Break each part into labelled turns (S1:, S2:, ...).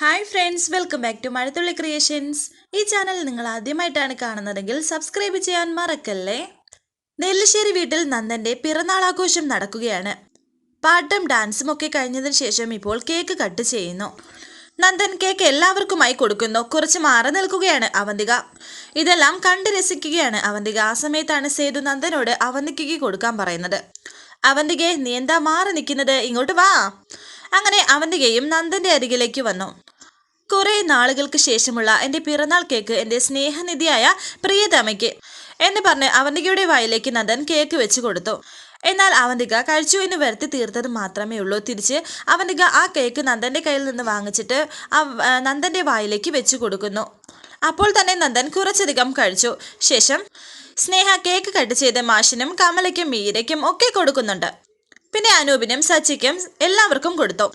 S1: Hi friends welcome back to Mazhathulli creations ഈ channel നിങ്ങൾ ആദ്യമായിട്ടാണ് കാണുന്നതെങ്കിൽ സബ്സ്ക്രൈബ് ചെയ്യാൻ മറക്കല്ലേ? നെല്ലിശ്ശേരി വീട്ടിൽ നന്ദന്റെ പിറന്നാൾ ആഘോഷം നടക്കുകയാണ്. പാട്ടും ഡാൻസും ഒക്കെ കഴിഞ്ഞതിന് ശേഷം ഇപ്പോൾ കേക്ക് കട്ട് ചെയ്യുന്നു. നന്ദൻ കേക്ക് എല്ലാവർക്കുമായി കൊടുക്കുന്നു. കുറച്ച് മാറി നിൽക്കുകയാണ് അവന്തിക. ഇതെല്ലാം കണ്ട് രസിക്കുകയാണ് അവന്തിക. ആ സമയത്താണ് സേതു നന്ദനോട് അവന്തികയ്ക്ക് കൊടുക്കാൻ പറയുന്നത്. അവന്തികയെ നീ എന്താ മാറി നിൽക്കുന്നത്? ഇങ്ങോട്ട് വാ. അങ്ങനെ അവന്തികയും നന്ദന്റെ അരികിലേക്ക് വന്നു. കുറെ നാളുകൾക്ക് ശേഷമുള്ള എന്റെ പിറന്നാൾ കേക്ക് എന്റെ സ്നേഹനിധിയായ പ്രിയതമയ്ക്ക് എന്ന് പറഞ്ഞ് അവന്തികയുടെ വായിലേക്ക് നന്ദൻ കേക്ക് വെച്ച് കൊടുത്തു. എന്നാൽ അവന്തിക കഴിച്ചു എന്ന് വരുത്തി തീർത്തത് മാത്രമേ ഉള്ളൂ. തിരിച്ച് അവന്തിക ആ കേക്ക് നന്ദന്റെ കയ്യിൽ നിന്ന് വാങ്ങിച്ചിട്ട് നന്ദന്റെ വായിലേക്ക് വെച്ചു കൊടുക്കുന്നു. അപ്പോൾ തന്നെ നന്ദൻ കുറച്ചധികം കഴിച്ചു. ശേഷം സ്നേഹ കേക്ക് കട്ട് ചെയ്ത മാഷിനും കമലയ്ക്കും മീരയ്ക്കും ഒക്കെ കൊടുക്കുന്നുണ്ട്. പിന്നെ അനൂപിനും സച്ചിക്കും എല്ലാവർക്കും കൊടുത്തു.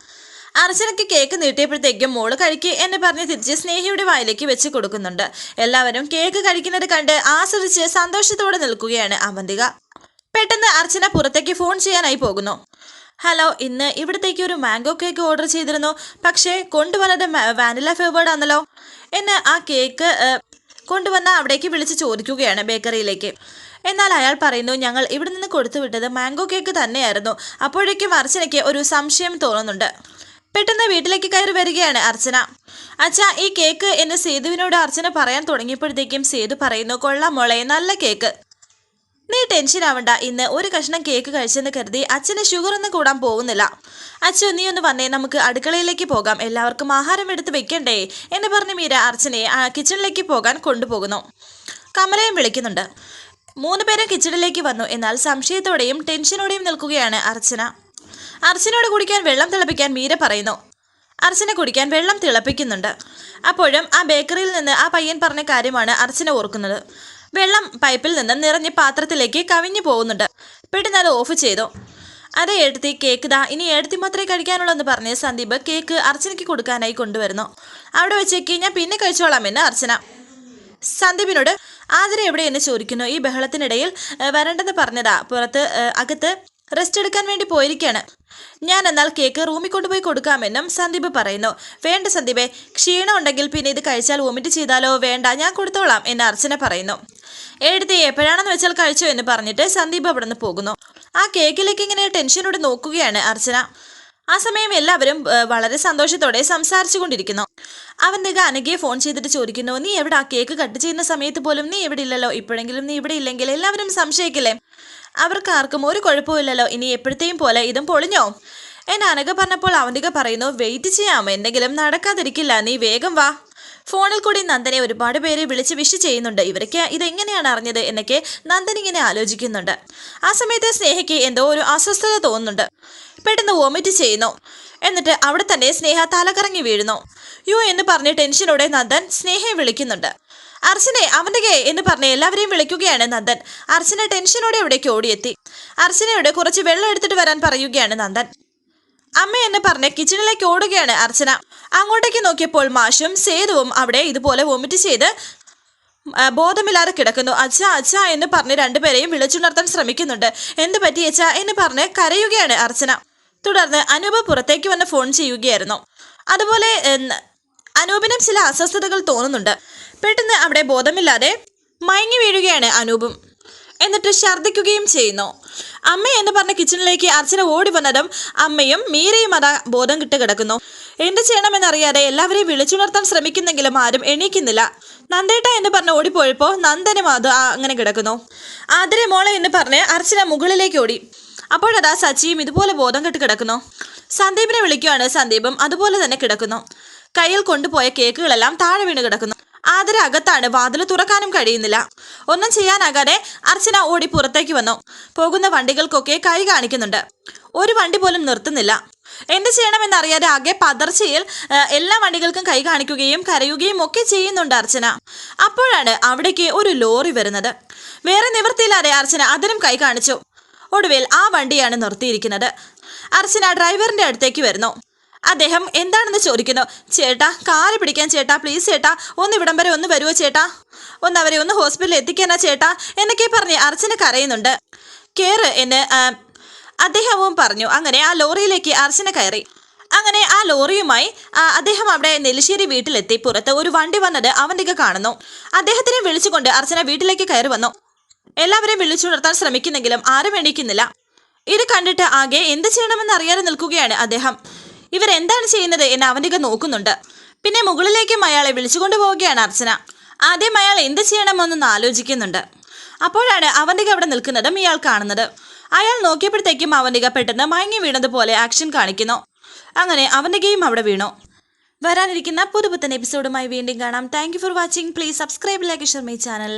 S1: അർച്ചനയ്ക്ക് കേക്ക് നീട്ടിയപ്പോഴത്തേക്കും മോൾ കഴിക്ക് എന്നെ പറഞ്ഞ് തിരിച്ച് സ്നേഹിയുടെ വായിലേക്ക് വെച്ച് കൊടുക്കുന്നുണ്ട്. എല്ലാവരും കേക്ക് കഴിക്കുന്നത് കണ്ട് ആസ്വദിച്ച് സന്തോഷത്തോടെ നിൽക്കുകയാണ് അവന്തിക പെട്ടെന്ന് അർച്ചന പുറത്തേക്ക് ഫോൺ ചെയ്യാനായി പോകുന്നു. ഹലോ ഇന്ന് ഇവിടത്തേക്ക് ഒരു മാംഗോ കേക്ക് ഓർഡർ ചെയ്തിരുന്നു. പക്ഷേ കൊണ്ടുവന്നത് വാനില ഫ്ലേവേർഡ് ആണല്ലോ എന്ന് ആ കേക്ക് കൊണ്ടുവന്ന അവിടേക്ക് വിളിച്ച് ചോദിക്കുകയാണ് ബേക്കറിയിലേക്ക്. എന്നാൽ അയാൾ പറയുന്നു ഞങ്ങൾ ഇവിടെ നിന്ന് കൊടുത്തു വിട്ടത് മാംഗോ കേക്ക് തന്നെയായിരുന്നു. അപ്പോഴേക്കും അർച്ചനയ്ക്ക് ഒരു സംശയം തോന്നുന്നുണ്ട്. പെട്ടെന്ന് വീട്ടിലേക്ക് കയറി വരികയാണ് അർച്ചന. അച്ഛാ ഈ കേക്ക് എന്ന് സേതുവിനോട് അർച്ചന പറയാൻ തുടങ്ങിയപ്പോഴത്തേക്കും സേതു പറയുന്നു കൊള്ളാം മോളെ നല്ല കേക്ക്. നീ ടെൻഷൻ ആവണ്ട ഇന്ന് ഒരു കഷ്ണം കേക്ക് കഴിച്ചെന്ന് കരുതി അച്ഛന് ഷുഗർ ഒന്നും കൂടാൻ പോകുന്നില്ല. അച്ഛൻ നീ ഒന്ന് വന്നേ നമുക്ക് അടുക്കളയിലേക്ക് പോകാം. എല്ലാവർക്കും ആഹാരം എടുത്ത് വെക്കണ്ടേ? എന്ന് പറഞ്ഞ് മീര അർച്ചനയെ കിച്ചണിലേക്ക് പോകാൻ കൊണ്ടുപോകുന്നു. കമലയും വിളിക്കുന്നുണ്ട്. മൂന്ന് പേരും കിച്ചണിലേക്ക് വന്നു. എന്നാൽ സംശയത്തോടെയും ടെൻഷനോടെയും നിൽക്കുകയാണ് അർച്ചന. അർച്ചനയോട് കുടിക്കാൻ വെള്ളം തിളപ്പിക്കാൻ മീര പറയുന്നു. അർച്ചന കുടിക്കാൻ വെള്ളം തിളപ്പിക്കുന്നുണ്ട്. അപ്പോഴും ആ ബേക്കറിയിൽ നിന്ന് ആ പയ്യൻ പറഞ്ഞ കാര്യമാണ് അർച്ചന ഓർക്കുന്നത്. വെള്ളം പൈപ്പിൽ നിന്ന് നിറഞ്ഞ് പാത്രത്തിലേക്ക് കവിഞ്ഞു പോകുന്നുണ്ട്. പെട്ടെന്ന് അത് ഓഫ് ചെയ്തു. അതേ എടുത്തി കേക്ക് ദാ. ഇനി എടുത്തി മാത്രമേ കഴിക്കാനുള്ളൂ എന്ന് പറഞ്ഞ് സന്ദീപ് കേക്ക് അർച്ചനയ്ക്ക് കൊടുക്കാനായി കൊണ്ടുവരുന്നു. അവിടെ വെച്ചേക്ക് ഞാൻ പിന്നെ കഴിച്ചോളാം എന്ന് അർച്ചന. സന്ദീപിനോട് ആതിര എവിടെയെന്ന് ചോദിക്കുന്നു? ഈ ബഹളത്തിനിടയിൽ വരണ്ടെന്ന് പറഞ്ഞതാ. പുറത്ത് അകത്ത് റെസ്റ്റ് എടുക്കാൻ വേണ്ടി പോയിരിക്കാണ്. ഞാൻ എന്നാൽ കേക്ക് റൂമിൽ കൊണ്ടുപോയി കൊടുക്കാമെന്നും സന്ദീപ് പറയുന്നു. വേണ്ട സന്ദീപേ ക്ഷീണം ഉണ്ടെങ്കിൽ പിന്നെ ഇത് കഴിച്ചാൽ വൊമിറ്റ് ചെയ്താലോ? വേണ്ട ഞാൻ കൊടുത്തോളാം എന്ന് അർച്ചന പറയുന്നു. എഴുതി എപ്പോഴാണെന്ന് വെച്ചാൽ കഴിച്ചോ എന്ന് പറഞ്ഞിട്ട് സന്ദീപ് അവിടെ നിന്ന് പോകുന്നു. ആ കേക്കിലേക്ക് ഇങ്ങനെ ടെൻഷനോട് നോക്കുകയാണ് അർച്ചന. ആ സമയം എല്ലാവരും വളരെ സന്തോഷത്തോടെ സംസാരിച്ചു കൊണ്ടിരിക്കുന്നു അവന്റെ അനഘയെ ഫോൺ ചെയ്തിട്ട് ചോദിക്കുന്നു നീ എവിടെ? ആ കേക്ക് കട്ട് ചെയ്യുന്ന സമയത്ത് പോലും നീ ഇവിടെ ഇല്ലല്ലോ? ഇപ്പോഴെങ്കിലും നീ ഇവിടെ ഇല്ലെങ്കിൽ എല്ലാവരും സംശയിക്കില്ലേ? അവർക്ക് ആർക്കും ഒരു കുഴപ്പമില്ലല്ലോ ഇനി എപ്പോഴത്തെയും പോലെ ഇതും പൊളിഞ്ഞോ? എന്നെ അനഘ പറഞ്ഞപ്പോൾ അവന്റെ പറയുന്നു വെയിറ്റ് ചെയ്യാം. എന്തെങ്കിലും നടക്കാതിരിക്കില്ല. നീ വേഗം വാ. ഫോണിൽ കൂടി നന്ദനെ ഒരുപാട് പേര് വിളിച്ച് വിഷ് ചെയ്യുന്നുണ്ട്. ഇവരൊക്കെ ഇതെങ്ങനെയാണ് അറിഞ്ഞത് എന്നൊക്കെ നന്ദൻ ഇങ്ങനെ ആലോചിക്കുന്നുണ്ട്. ആ സമയത്ത് സ്നേഹയ്ക്ക് എന്തോ ഒരു അസ്വസ്ഥത തോന്നുന്നുണ്ട്. പെട്ടെന്ന് വോമിറ്റ് ചെയ്യുന്നു. എന്നിട്ട് അവിടെ തന്നെ സ്നേഹ തലകറങ്ങി വീഴുന്നു. യു എന്ന് പറഞ്ഞ് ടെൻഷനോടെ നന്ദൻ സ്നേഹയെ വിളിക്കുന്നുണ്ട്. അർച്ചനെ അവന്റെ കേ എന്ന് പറഞ്ഞ് എല്ലാവരെയും വിളിക്കുകയാണ് നന്ദൻ. അർച്ചന ടെൻഷനോടെ അവിടേക്ക് ഓടിയെത്തി. അർച്ചനയോട് കുറച്ച് വെള്ളം എടുത്തിട്ട് വരാൻ പറയുകയാണ് നന്ദൻ. അമ്മ എന്ന് പറഞ്ഞ് കിച്ചണിലേക്ക് ഓടുകയാണ് അർച്ചന. അങ്ങോട്ടേക്ക് നോക്കിയപ്പോൾ മാഷും സേതുവും അവിടെ ഇതുപോലെ വോമിറ്റ് ചെയ്ത് ബോധമില്ലാതെ കിടക്കുന്നു. അച്ഛ അച്ഛ എന്ന് പറഞ്ഞ് രണ്ടുപേരെയും വിളിച്ചുണർത്താൻ ശ്രമിക്കുന്നുണ്ട്. എന്ത് പറ്റി അച്ഛ എന്ന് പറഞ്ഞ് കരയുകയാണ് അർച്ചന. തുടർന്ന് അനൂപ് പുറത്തേക്ക് വന്ന് ഫോൺ ചെയ്യുകയായിരുന്നു. അതുപോലെ അനൂപിനും ചില അസ്വസ്ഥതകൾ തോന്നുന്നുണ്ട്. പെട്ടെന്ന് അവിടെ ബോധമില്ലാതെ മയങ്ങി വീഴുകയാണ് അനൂപും. എന്നിട്ട് ഛർദ്ദിക്കുകയും ചെയ്യുന്നു. അമ്മ എന്ന് പറഞ്ഞ കിച്ചണിലേക്ക് അർച്ചന ഓടി വന്നതും അമ്മയും മീരയും അതാ ബോധം കിട്ട് കിടക്കുന്നു. എന്ത് ചെയ്യണമെന്നറിയാതെ എല്ലാവരെയും വിളിച്ചുണർത്താൻ ശ്രമിക്കുന്നെങ്കിലും ആരും എണീക്കുന്നില്ല. നന്ദേട്ട എന്ന് പറഞ്ഞ് ഓടിപ്പോയപ്പോൾ നന്ദനും അത് അങ്ങനെ കിടക്കുന്നു. ആതിരെ മോളെ എന്ന് പറഞ്ഞ് അർച്ചന മുകളിലേക്ക് ഓടി. അപ്പോഴതാ സച്ചിയും ഇതുപോലെ ബോധം കെട്ട് കിടക്കുന്നു. സന്ദീപിനെ വിളിക്കുകയാണ് സന്ദീപും അതുപോലെ തന്നെ കിടക്കുന്നു. കയ്യിൽ കൊണ്ടുപോയ കേക്കുകളെല്ലാം താഴെ വീണ് കിടക്കുന്നു. ആതിര അകത്താണ് വാതിൽ തുറക്കാനും കഴിയുന്നില്ല. ഒന്നും ചെയ്യാനാകാതെ അർച്ചന ഓടി പുറത്തേക്ക് വന്നു. പോകുന്ന വണ്ടികൾക്കൊക്കെ കൈ കാണിക്കുന്നുണ്ട്. ഒരു വണ്ടി പോലും നിർത്തുന്നില്ല. എന്ത് ചെയ്യണമെന്നറിയാതെ ആകെ പതർച്ചയിൽ എല്ലാ വണ്ടികൾക്കും കൈ കാണിക്കുകയും കരയുകയും ഒക്കെ ചെയ്യുന്നുണ്ട് അർച്ചന. അപ്പോഴാണ് അവിടേക്ക് ഒരു ലോറി വരുന്നത്. വേറെ നിവൃത്തിയില്ലാതെ അർച്ചന അതിനും കൈ കാണിച്ചു. ഒടുവിൽ ആ വണ്ടിയാണ് നിർത്തിയിരിക്കുന്നത്. അർച്ചന ഡ്രൈവറിന്റെ അടുത്തേക്ക് വരുന്നു. അദ്ദേഹം എന്താണെന്ന് ചോദിക്കുന്നു? ചേട്ടാ കാൽ പിടിക്കാൻ ചേട്ടാ പ്ലീസ് ചേട്ടാ ഒന്ന് ഇവിടം വരെ ഒന്ന് വരുമോ ചേട്ടാ? ഒന്ന് അവരെ ഒന്ന് ഹോസ്പിറ്റലിൽ എത്തിക്കാനാ ചേട്ടാ? എന്നൊക്കെ പറഞ്ഞ് അർച്ചന കരയുന്നുണ്ട്. കേറ് എന്ന് അദ്ദേഹവും പറഞ്ഞു. അങ്ങനെ ആ ലോറിയിലേക്ക് അർച്ചന കയറി. അങ്ങനെ ആ ലോറിയുമായി അദ്ദേഹം അവിടെ നെല്ലിശ്ശേരി വീട്ടിലെത്തി. പുറത്ത് ഒരു വണ്ടി വന്നത് അവന്റെ കാണുന്നു. അദ്ദേഹത്തിനെ വിളിച്ചുകൊണ്ട് അർച്ചന വീട്ടിലേക്ക് കയറി വന്നു. എല്ലാവരെയും വിളിച്ചുണർത്താൻ ശ്രമിക്കുന്നെങ്കിലും ആരും എണീക്കുന്നില്ല. ഇത് കണ്ടിട്ട് ആകെ എന്ത് ചെയ്യണമെന്ന് അറിയാതെ നിൽക്കുകയാണ് അദ്ദേഹം. ഇവരെന്താണ് ചെയ്യുന്നത് എന്ന് അവന്തിക നോക്കുന്നുണ്ട്. പിന്നെ മുകളിലേക്കും അയാളെ വിളിച്ചുകൊണ്ട് പോവുകയാണ് അർച്ചന. ആദ്യം അയാൾ എന്ത് ചെയ്യണമെന്നൊന്ന് ആലോചിക്കുന്നുണ്ട്. അപ്പോഴാണ് അവന്തിക അവിടെ നിൽക്കുന്നതും ഇയാൾ കാണുന്നത്. അയാൾ നോക്കിയപ്പോഴത്തേക്കും അവന്തിക പെട്ടെന്ന് മയങ്ങി വീണതുപോലെ ആക്ഷൻ കാണിക്കുന്നു. അങ്ങനെ അവന്തികയും അവിടെ വീണു. വരാനിരിക്കുന്ന പുതുപുത്തൻ എപ്പിസോഡുമായി വീണ്ടും കാണാം. Thank for watching please subscribe like Sharmi channel